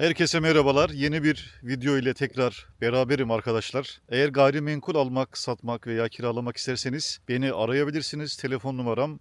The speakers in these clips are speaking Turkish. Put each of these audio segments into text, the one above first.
Herkese merhabalar. Yeni bir video ile tekrar beraberim arkadaşlar. Eğer gayrimenkul almak, satmak veya kiralamak isterseniz beni arayabilirsiniz. Telefon numaram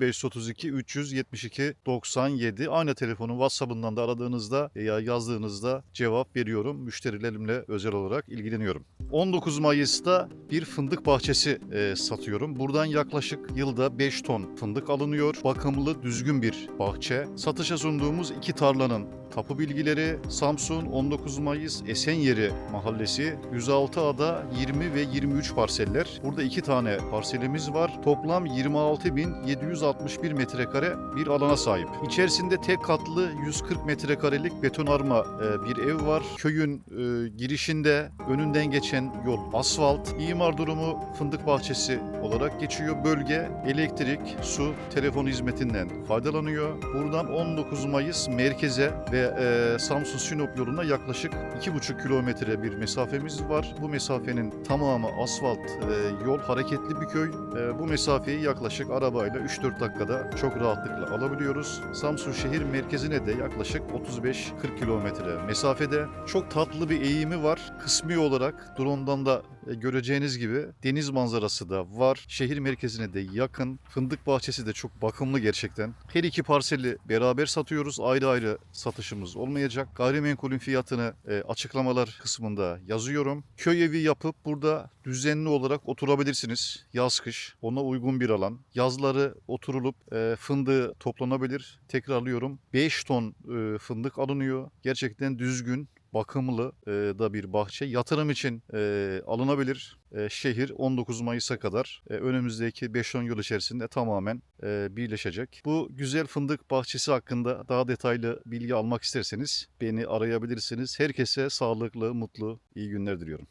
0532 372 97. Aynı telefonun WhatsApp'ından da aradığınızda veya yazdığınızda cevap veriyorum. Müşterilerimle özel olarak ilgileniyorum. 19 Mayıs'ta bir fındık bahçesi e, satıyorum. Buradan yaklaşık yılda 5 ton fındık alınıyor. Bakımlı, düzgün bir bahçe. Satışa sunduğumuz iki tarlanın tapu bilgileri Samsun 19 Mayıs Esenyeri Mahallesi 106 ada 20 ve 23 parseller. Burada iki tane parselimiz var. Toplam 26.761 metrekare bir alana sahip. İçerisinde tek katlı 140 metrekarelik betonarma e, bir ev var. Köyün e, girişinde önünden geçen yol asfalt. İmar durumu fındık bahçesi olarak geçiyor. Bölge elektrik, su, telefon hizmetinden faydalanıyor. Buradan 19 Mayıs merkeze ve e, Samsun Sinop yoluna yaklaşık 2,5 kilometre bir mesafemiz var. Bu mesafenin tamamı asfalt e, yol, hareketli bir köy. E, bu mesafeyi yaklaşık arabayla 3-4 dakikada çok rahatlıkla alabiliyoruz. Samsun şehir merkezine de yaklaşık 35-40 kilometre mesafede. Çok tatlı bir eğimi var. Kısmi olarak drone'dan da göreceğiniz gibi deniz manzarası da var. Şehir merkezine de yakın. Fındık bahçesi de çok bakımlı gerçekten. Her iki parseli beraber satıyoruz. Ayrı ayrı satışımız olmayacak. Gayrimenkulün fiyatını e, açıklamalar kısmında yazıyorum. Köy evi yapıp burada düzenli olarak oturabilirsiniz. Yaz kış ona uygun bir alan. Yazları oturulup e, fındığı toplanabilir. Tekrarlıyorum. 5 ton e, fındık alınıyor. Gerçekten düzgün bakımlı e, da bir bahçe. Yatırım için e, alınabilir. E, şehir 19 Mayıs'a kadar e, önümüzdeki 5-10 yıl içerisinde tamamen e, birleşecek. Bu güzel fındık bahçesi hakkında daha detaylı bilgi almak isterseniz beni arayabilirsiniz. Herkese sağlıklı, mutlu, iyi günler diliyorum.